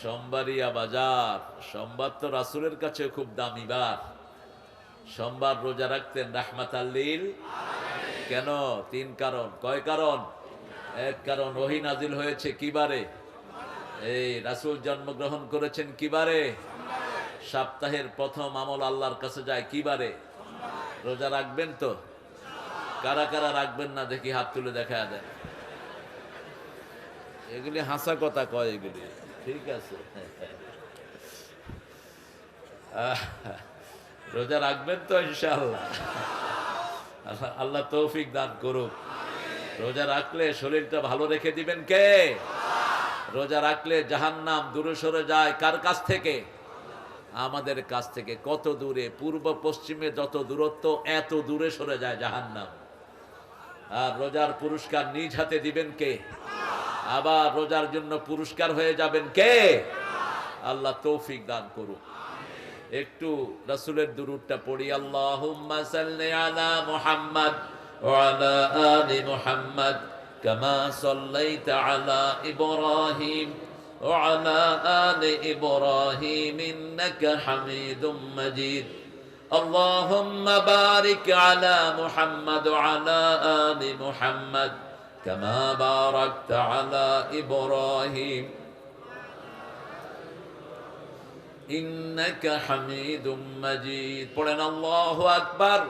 সোমবারিয়া বাজার, সোমবার তো রাসুলের কাছে খুব দামি বার। সোমবার রোজা রাখতেন রাহমাত আল্লিল কেন? তিন কারণ। কয় কারণ? এক কারণ, ওহি নাজিল হয়েছে কিবারে এই রাসুল জন্মগ্রহণ করেছেন কিবারে সপ্তাহের প্রথম আমল আল্লাহর কাছে যায় কিবারে রোজা রাখবেন তো? কারা কারা রাখবেন না দেখি হাত তুলে দেখা দেন এগুলি হাসা কথা কয় এগুলি। ঠিক আছে। রোজা রাখবেন তো ইনশাআল্লাহ। আল্লাহ- তৌফিক দান করুক। রোজা রাখলে শরীরটা ভালো রেখে দিবেন কে? রোজা রাখলে জাহান্নাম দূরে সরে যায় কার কাছ থেকে? আমাদের কাছ থেকে। কত দূরে? পূর্ব পশ্চিমে যত দূরত্ব, এত দূরে সরে যায় জাহান্নাম। আর রোজার পুরস্কার নিজ হাতে দিবেন কে? আবার রোজার জন্য পুরস্কার হয়ে যাবেন কে আল্লাহ তৌফিক দান করুক একটু রাসূলের দুরূদটা পড়ি আল্লাহুম্মা সাল্লি আলা মুহাম্মদ ওয়া আলা আলি মুহাম্মদ কামা সাল্লাইতা আলা ইব্রাহিম ওয়া আলা আলি ইব্রাহিম ইন্নাকা হামিদুম মাজিদ اللهم بارك على محمد وعلى آل محمد كما باركت على إبراهيم إنك حميد مجيد قلنا الله أكبر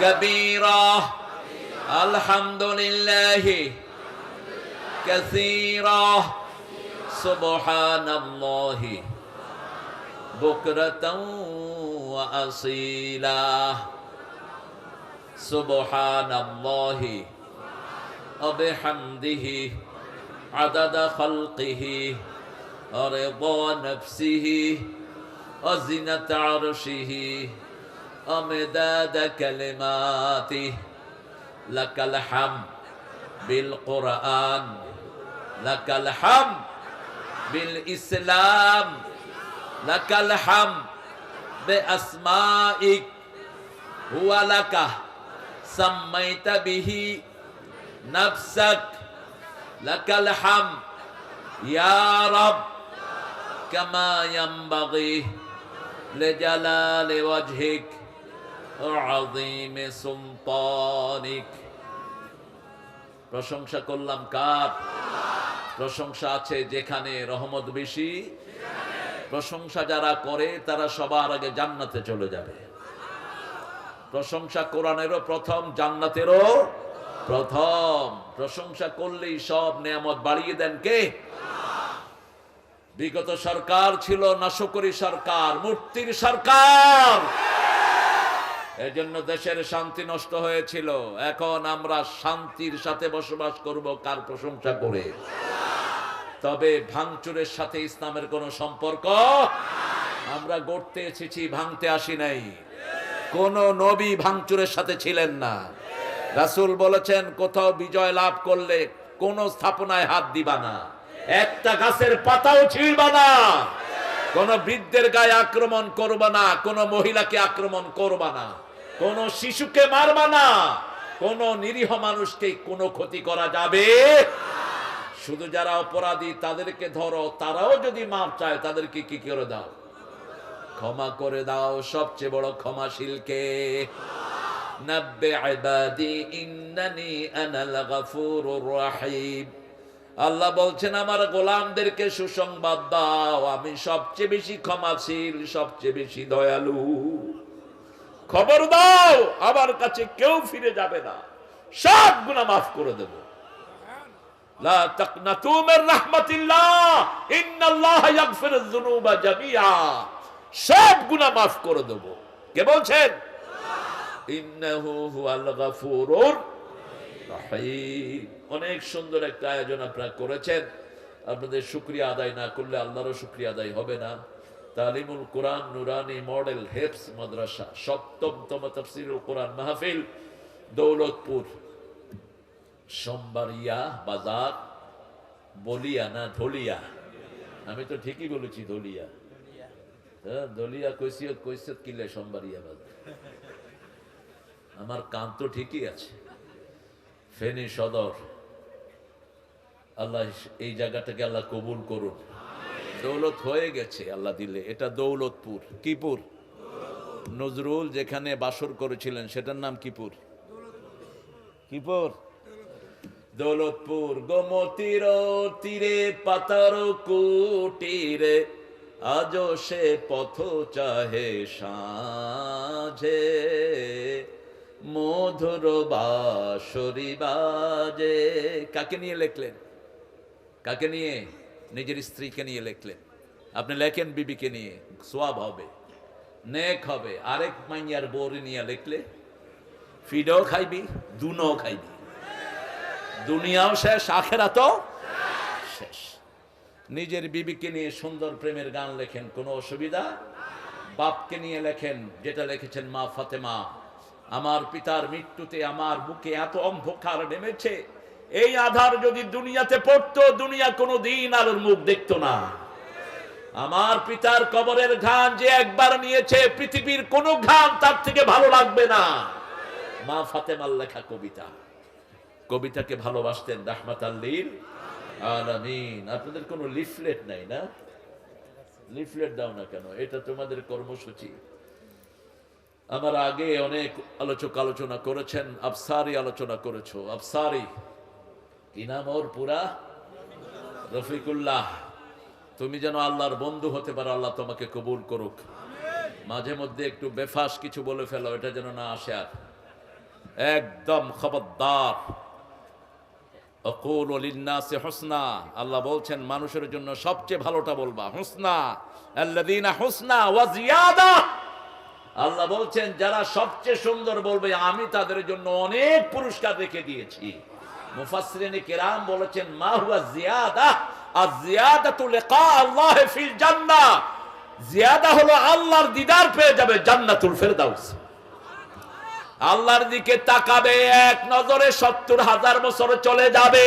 كبيرا الحمد لله كثيرا سبحان الله بكرة وأصيلا سبحان الله وبحمده عدد خلقه ورضا نفسه وزنة عرشه ومداد كلماته لك الحمد بالقرآن لك الحمد بالإسلام لك الحمد بأسمائك هو لك سميت به نفسك لك الحمد يا رب كما ينبغي لجلال وجهك وعظيم سلطانك প্রশংসা করলাম কার প্রশংসা আছে যেখানে রহমত বেশি প্রশংসা যারা করে তারা সবার আগে জান্নাতে চলে যাবে প্রশংসা কোরআনেরও প্রথম জান্নাতেরও প্রথম প্রশংসা করলেই সব নিয়ামত বাড়িয়ে দেন কে? বিগত সরকার ছিল নাশকরি সরকার মূর্তির সরকার। এজন্য দেশের শান্তি নষ্ট হয়েছিল। এখন আমরা শান্তির সাথে বসবাস করব কার প্রশংসা করে? তবে ভাঙচুরের সাথে ইসলামের কোনো সম্পর্ক? আমরা গড়তে এসেছি, ভাঙতে আসি নাই। কোন নবী ভাঙচুরের সাথে ছিলেন না। রাসূল বলেছেন, কোথাও বিজয় লাভ করলে কোন স্থাপনায় হাত দিবা না। একটা গাছের পাতাও ছিঁড়বা না। কোন বৃদ্ধের গায়ে আক্রমণ করবা না, কোন মহিলাকে আক্রমণ করবা না। কোন শিশুকে মারবা না। কোন নিরীহ মানুষকে কোনো ক্ষতি করা যাবে শুধু যারা অপরাধী তাদেরকে ধরো, তারাও যদি মাপ চায়, তাদেরকে কি করে দাও? ক্ষমা করে দাও সবচেয়ে বড় ক্ষমাশীলকে। নাব্বে ইবাদি ইন্নানি আনাল গাফুরুর রহিম। আল্লাহ বলছেন, আমার গোলামদেরকে সুসংবাদ দাও, আমি সবচেয়ে বেশি ক্ষমাশীল, সবচেয়ে বেশি দয়ালু। খবর দাও, আমার কাছে কেউ ফিরে যাবে না। সব গুনাহ মাফ করে দেব। সব গুনাহ মাফ করে দেব। কে বলছেন? ইন্নাহু হুয়াল গাফুরুর রহিম। অনেক সুন্দর একটা আয়োজন আপনারা করেছেন। আপনাদের শুক্রিয়া আদায় না করলে আল্লাহরও শুক্রিয়া আদায় হবে না। তালিমুল কোরআন নুরানি মডেল হেফস মাদ্রাসা সপ্তম সপ্তমতম তফসিরুল কোরআন মাহফিল, দৌলতপুর সোমবারিয়া বাজার, বলিয়া না ধলিয়া? আমি তো ঠিকই বলেছি ধলিয়া। হ্যাঁ দলিয়া কৈসিয়ত কৈসিয়ত কিলে সোমবারিয়া বাজার? আমার কান তো ঠিকই আছে। ফেনী সদর। আল্লাহ এই জায়গাটাকে আল্লাহ কবুল করুন। দৌলত হয়ে গেছে আল্লাহ দিলে। এটা দৌলতপুর। কিপুর? নজরুল যেখানে বাসর করেছিলেন, সেটার নাম কিপুর? কিপুর? দৌলতপুর। গোমতির তীরে, পাতার কুটিরে আজ সে পথ চাহে সাঁঝে। মধুর বাসরি বাজে। কাকে নিয়ে লেখলেন? কাকে নিয়ে? নিজের স্ত্রীকে নিয়ে লেখলেন। আপনি লেখেন বিবিকে নিয়ে, সোয়াব হবে, নেক হবে, আরেক মাইয়ার বউরে নিয়ে লেখলে, ফিডও খাইবি, দুনও খাইবি। দুনিয়াও শেষ আখেরা শেষ। নিজের বিবিকে নিয়ে সুন্দর প্রেমের গান লেখেন, কোনো অসুবিধা? বাপকে নিয়ে লেখেন, যেটা লিখেছেন মা ফাতেমা আমার পিতার মৃত্যুতে আমার বুকে এত অন্ধকার নেমেছে। এই আধার যদি দুনিয়াতে পড়তো, দুনিয়া কোনো দিন আর মুখ দেখতো না। আমার পিতার কবরের ঘান যে একবার নিয়েছে, পৃথিবীর কোনো ঘাম তার থেকে ভালো লাগবে না। মা ফাতেমার লেখা কবিতা। কবিতাকে ভালোবাসতেন রাহমাত আল্লিল আলামিন। আপনাদের কোনো লিফলেট নাই না? লিফলেট দাও না কেন? এটা তোমাদের কর্মসূচি। আমার আগে অনেক আলোচক আলোচনা করেছেন, আফসারি আলোচনা করেছ। আফসারি, কি নাম ওর পুরা? রফিকুল্লাহ, তুমি যেন আল্লাহর বন্ধু হতে পারো, আল্লাহ তোমাকে কবুল করুক। মাঝে মধ্যে একটু বেফাস কিছু বলে ফেলো, এটা যেন না আসে আর। একদম খবরদার। অকুল লিন্নাসে হুসনা, আল্লাহ বলছেন, মানুষের জন্য সবচেয়ে ভালোটা বলবা, হোসনা হুসনা ওয়া জিয়াদা আল্লাহ বলছেন, যারা সবচেয়ে সুন্দর বলবে, আমি তাদের জন্য অনেক পুরস্কার রেখে দিয়েছি। বলেছেন, মা জিয়াদা আর জান্নাহ। জিয়াদা হলো আল্লাহর দিদার যাবে জান্নাতুল আল্লাহর দিকে তাকাবে, এক নজরে সত্তর হাজার বছর চলে যাবে।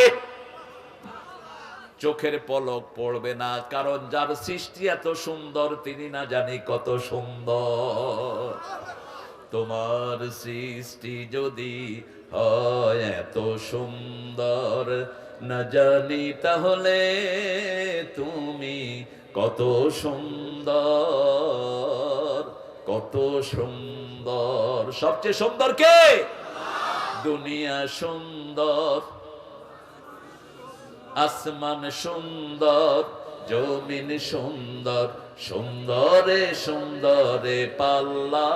চোখের পলক পড়বে না, কারণ যার সৃষ্টি এত সুন্দর, তিনি না জানি কত সুন্দর। তোমার সৃষ্টি যদি হয় এত সুন্দর, না জানি তাহলে তুমি কত সুন্দর কত সুন্দর। সবচেয়ে সুন্দর কে? দুনিয়া সুন্দর। আসমান সুন্দর, জমিন সুন্দর, সুন্দরে সুন্দরে পাল্লা।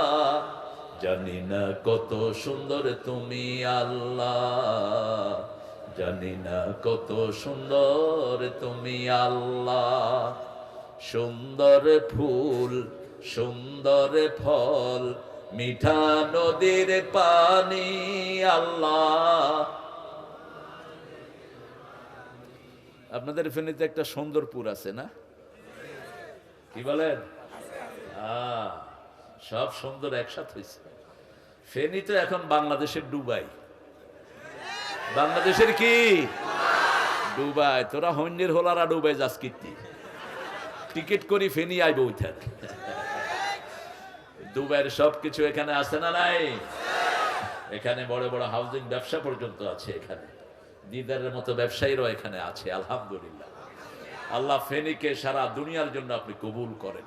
জানি না কত সুন্দর তুমি আল্লাহ। জানি না কত সুন্দর তুমি আল্লাহ। সুন্দর ফুল, সুন্দর ফল, মিঠা নদীর পানি আল্লাহ। আপনাদের ফেনীতে একটা সুন্দরপুর আছে না? কি বলেন? সব সুন্দর একসাথ হয়েছে। ফেনী তো এখন বাংলাদেশের ডুবাই। বাংলাদেশের কি? ডুবাই। তোরা হন্যের হোলারা ডুবাই যাস কীর্তি। টিকিট করি ফেনি আইব উঠার দুবাইয়ের সব কিছু এখানে আছে না নাই? এখানে বড় বড় হাউজিং ব্যবসা পর্যন্ত আছে এখানে। দিদারের মতো ব্যবসায়ীরাও এখানে আছে, আলহামদুলিল্লাহ। আল্লাহ ফেনীকে সারা দুনিয়ার জন্য আপনি কবুল করেন।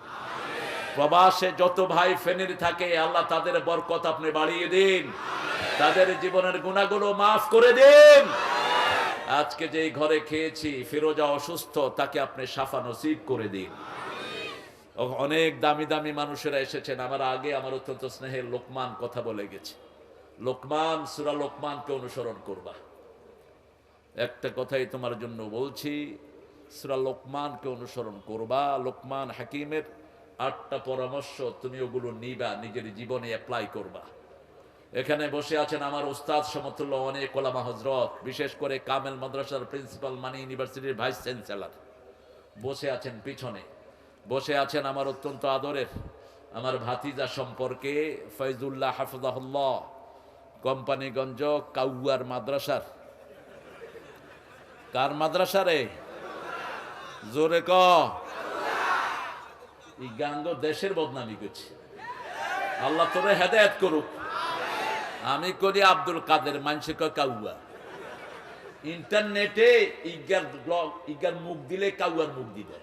প্রবাসে যত ভাই ফেনীর থাকে, আল্লাহ তাদের বরকত আপনি বাড়িয়ে দিন। তাদের জীবনের গুণাগুলো মাফ করে দিন। আজকে যেই ঘরে খেয়েছি, ফিরোজা অসুস্থ, তাকে আপনি সাফা নসিব করে দিন। অনেক দামি দামি মানুষেরা এসেছেন। আমার আগে আমার অত্যন্ত স্নেহের লোকমান কথা বলে গেছে। লোকমান, সুরা লোকমানকে অনুসরণ করবা। একটা কথাই তোমার জন্য বলছি, সুরা লোকমানকে অনুসরণ করবা। লোকমান হাকিমের আটটা পরামর্শ তুমি ওগুলো নিবা, নিজের জীবনে অ্যাপ্লাই করবা। এখানে বসে আছেন আমার উস্তাদ সমতুল্য অনেক ওলামা হজরত বিশেষ করে কামেল মাদ্রাসার প্রিন্সিপাল মানি ইউনিভার্সিটির ভাইস চ্যান্সেলর। বসে আছেন পিছনে। বসে আছেন আমার অত্যন্ত আদরের আমার ভাতিজা সম্পর্কে ফৈজুল্লাহ হাফজাহুল্লাহ, কোম্পানিগঞ্জ কাউয়ার মাদ্রাসার কার মাদ্রাসা রে? জোরে ক। দেশের বদনামি করছে। আল্লাহ তোরে হেদায়ত করুক। আমি করি আব্দুল কাদের মানসে কাউয়া। ইন্টারনেটে ইগার ব্লগ, ইগার মুখ দিলে কাউয়ার মুখ দিবে।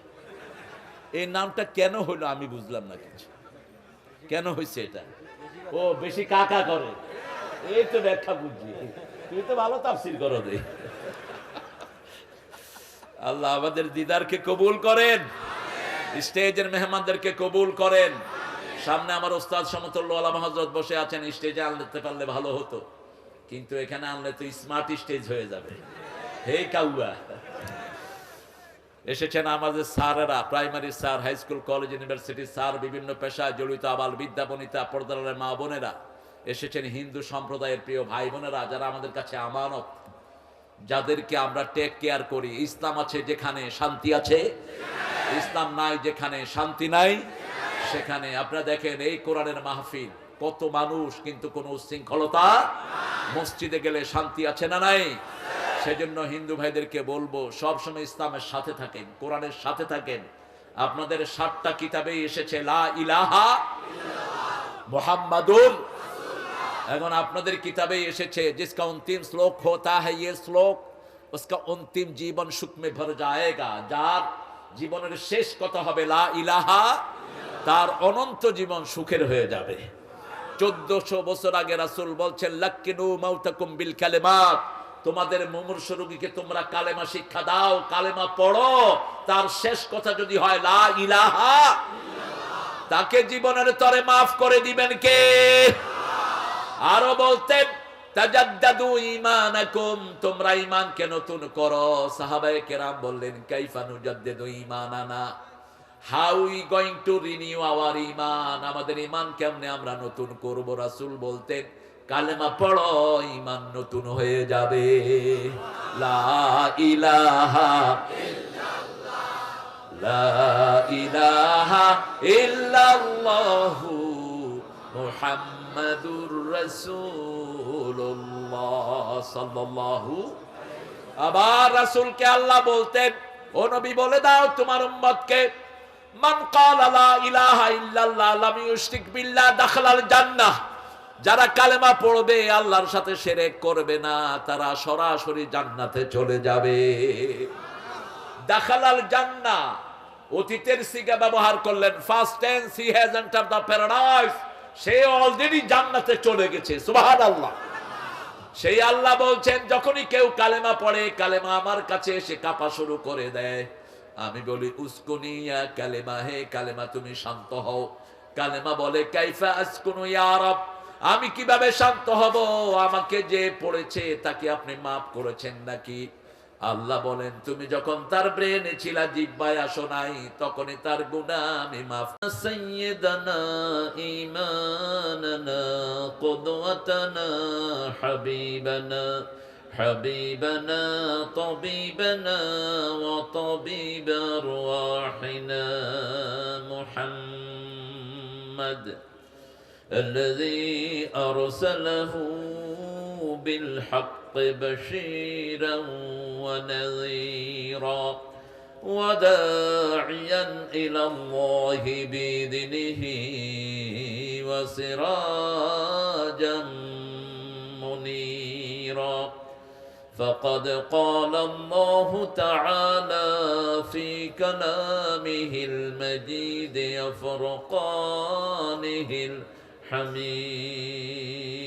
এই নামটা কেন হলো আমি বুঝলাম না কিছু। কেন হয়েছে এটা? ও, বেশি কাকা করে। এই তো ব্যাখ্যা বুঝছি তুই তো ভালো তাফসির করো দে আল্লাহ আমাদের দিদারকে কবুল করেন। স্টেজের মেহমানদেরকে কবুল করেন। সামনে আমার ওস্তাদ সমতুল্য আলম হজরত বসে আছেন স্টেজে আনতে পারলে ভালো হতো। কিন্তু এখানে আনলে তো স্মার্ট স্টেজ হয়ে যাবে। হে কাউয়া। এসেছেন আমাদের স্যারেরা primary sir high school college university sir বিভিন্ন পেশায় জড়িত আবাল বিদ্যা বনিতা পর্দারের মা বোনেরা। এসেছেন হিন্দু সম্প্রদায়ের প্রিয় ভাই বোনেরা যারা আমাদের কাছে আমানত যাদেরকে আমরা টেক কেয়ার করি। ইসলাম আছে যেখানে শান্তি আছে, ইসলাম নাই যেখানে শান্তি নাই, সেখানে। আপনারা দেখেন এই কোরআনের মাহফিল, কত মানুষ কিন্তু কোনো উশৃঙ্খলতা মসজিদে গেলে শান্তি আছে না নাই? সেজন্য হিন্দু ভাইদেরকে বলব, সব সময় ইসলামের সাথে থাকেন, কোরআনের সাথে থাকেন। আপনাদের সাতটা কিতাবে এসেছে, লা ইলাহা মোহাম্মদুর এখন আপনাদের কিতাবে এসেছে जिसका अंतिम श्लोक होता है ये श्लोक उसका अंतिम जीवन सुख में भर जाएगा যার জীবনের শেষ কথা হবে লা ইলাহা তার অনন্ত জীবন সুখের হয়ে যাবে চোদ্দশো বছর আগে রাসূল বলছেন লাক্কিনু মাউতাকুম বিল কালেমাত তোমাদের মুমূর্ষ রোগীকে তোমরা কালেমা শিক্ষা দাও কালেমা পড়ো তার শেষ কথা যদি হয় লা ইলাহা তাকে জীবনের তরে মাফ করে দিবেন কে আরও বলতেন, তাজাদ্দাদু তোমরা নতুন বললেন, কাইফা হাউ টু রিনিউ আমাদের কেমনে আমরা নতুন করব? রাসূল বলতেন, কালেমা পড়ো, ঈমান নতুন হয়ে যাবে। লা ইলাহা লা ইলাহা মুহাম্মাদুর রাসূলুল্লাহ সাল্লাল্লাহু আবার রাসূলকে আল্লাহ বলতেন ও নবী, বলে দাও তোমার উম্মতকে, মান ক্বালা লা ইলাহা ইল্লাল্লাহ লাম ইউশরিক বিল্লাহ দাখালাল জান্নাহ যারা কালেমা পড়বে, আল্লাহর সাথে শিরক করবে না, তারা সরাসরি জান্নাতে চলে যাবে। দাখালাল জান্নাহ, অতীতের সিগা ব্যবহার করলেন first tense he has enter the paradise say already জান্নাতে চলে গেছে, সুবহানাল্লাহ। সেই আল্লাহ বলছেন, যখনই কেউ কালেমা পড়ে, কালেমা আমার কাছে এসে কাপা শুরু করে দেয়। আমি বলি উস্কুনিয়া কালেমা হে, কালেমা তুমি শান্ত হও। কালেমা বলে, কাইফা আসকুনু ইয়া রব। আমি কীভাবে শান্ত হব? আমাকে যে পড়েছে, তাকে আপনি মাফ করেছেন নাকি? আল্লাহ বলেন তুমি যখন তার ব্রেনে ছিলা জিব্বায় আসো নাই তখনই তার গুনাহ আমি মাফ সাইয়্যিদানা ঈমানানা কুদওয়াতানা হাবিবানা حبيبنا طبيبنا وطبيب أرواحنا محمد الذي أرسله بالحق بشيرا ونذيرا وداعيا إلى الله بإذنه وسراجا منيرا. فقد قال الله تعالى في كلامه المجيد فرقانه الحميد.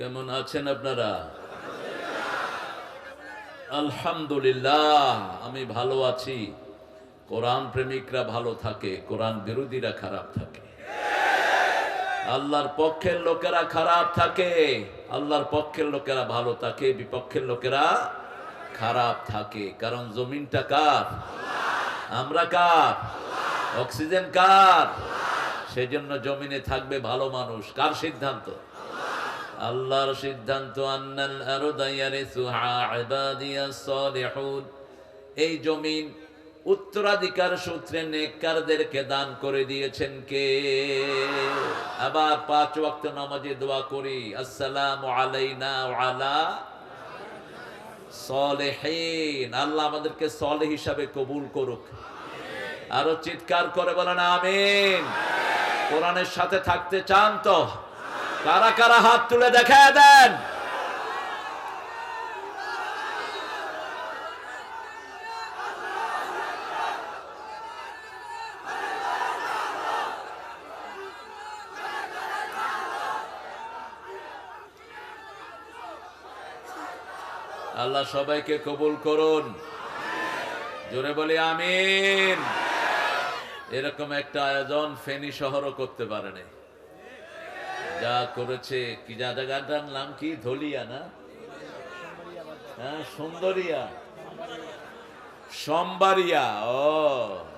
কেমন আছেন আপনারা? আলহামদুলিল্লাহ, আমি ভালো আছি। কোরআন প্রেমিকরা ভালো থাকে, কোরআন বিরোধীরা খারাপ থাকে। আল্লাহর পক্ষের লোকেরা খারাপ থাকে, আল্লাহর পক্ষের লোকেরা ভালো থাকে, বিপক্ষের লোকেরা খারাপ থাকে। কারণ জমিনটা কার? আমরা কার? অক্সিজেন কার? সেজন্য জমিনে থাকবে ভালো মানুষ। কার সিদ্ধান্ত? আল্লাহর সিদ্ধান্ত, আন্নাল সালিহুন। এই জমিন উত্তরাধিকার সূত্রে নেককারদেরকে দান করে দিয়েছেন কে? আবার পাঁচ ওয়াক্ত নামাজে দোয়া করি, আসসালামু আলাইনা আলা সলেহীন। আল্লাহ আমাদেরকে সলে হিসাবে কবুল করুক। আরও চিৎকার করে বলেন, আমিন। কোরআনের সাথে থাকতে চান তো? কারা কারা হাত তুলে দেখা দেন। আল্লাহ সবাইকে কবুল করুন। জোরে বলি আমিন। এরকম একটা আয়োজন ফেনী শহরও করতে পারে নাই যা করেছে কি যা জায়গাটার নাম কি? ধলিয়া না? হ্যাঁ সুন্দরিয়া সম্বারিয়া ও।